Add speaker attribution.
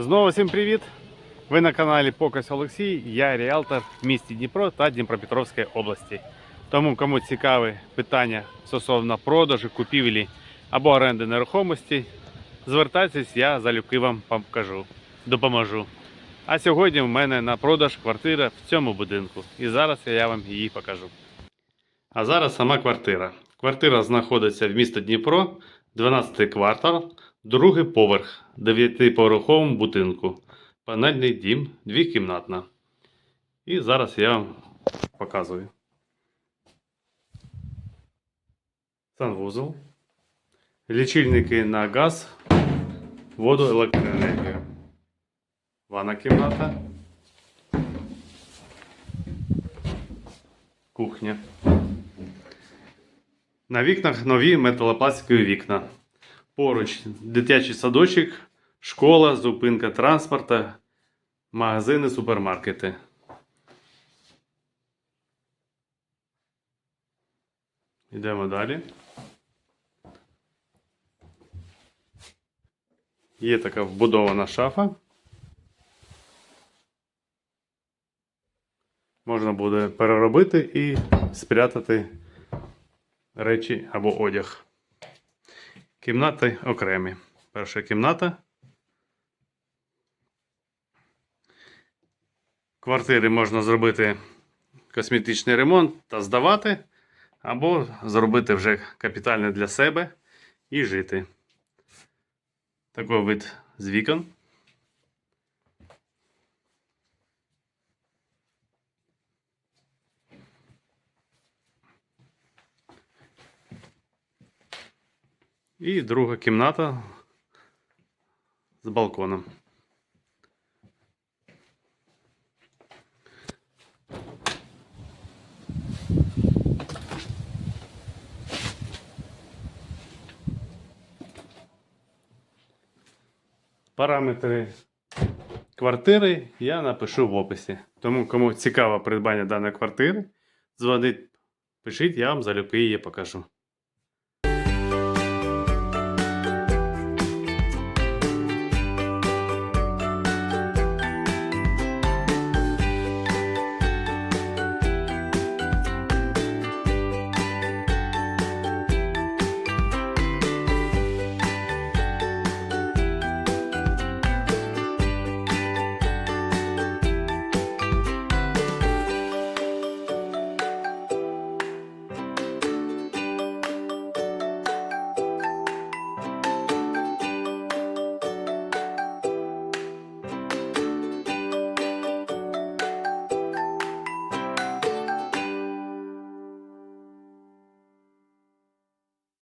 Speaker 1: Знову всім привіт! Ви на каналі Покось Олексій, я ріалтор в місті Дніпро та Дніпропетровської області. Тому, кому цікаві питання стосовно продажу, купівлі або оренди нерухомості, звертайтесь, я залюбки вам покажу, допоможу. А сьогодні в мене на продаж квартира в цьому будинку. І зараз я вам її покажу. А зараз сама квартира. Квартира знаходиться в місті Дніпро, 12 квартал, другий поверх, 9-поверховому будинку. Панельний дім, двокімнатна. І зараз я вам показую. Санвузол. Лічильники на газ, воду, електроенергію. Ванна кімната. Кухня. На вікнах нові металопластикові вікна. Поруч дитячий садочок, школа, зупинка транспорту, магазини, супермаркети. Йдемо далі. Є така вбудована шафа. Можна буде переробити і спрятати речі або одяг. Кімнати окремі. Перша кімната. Квартири можна зробити косметичний ремонт та здавати, або зробити вже капітальне для себе і жити. Такий вид з вікон. І друга кімната з балконом. Параметри квартири я напишу в описі. Тому, кому цікаво придбання даної квартири, дзвонить, пишіть, я вам залюбки її покажу.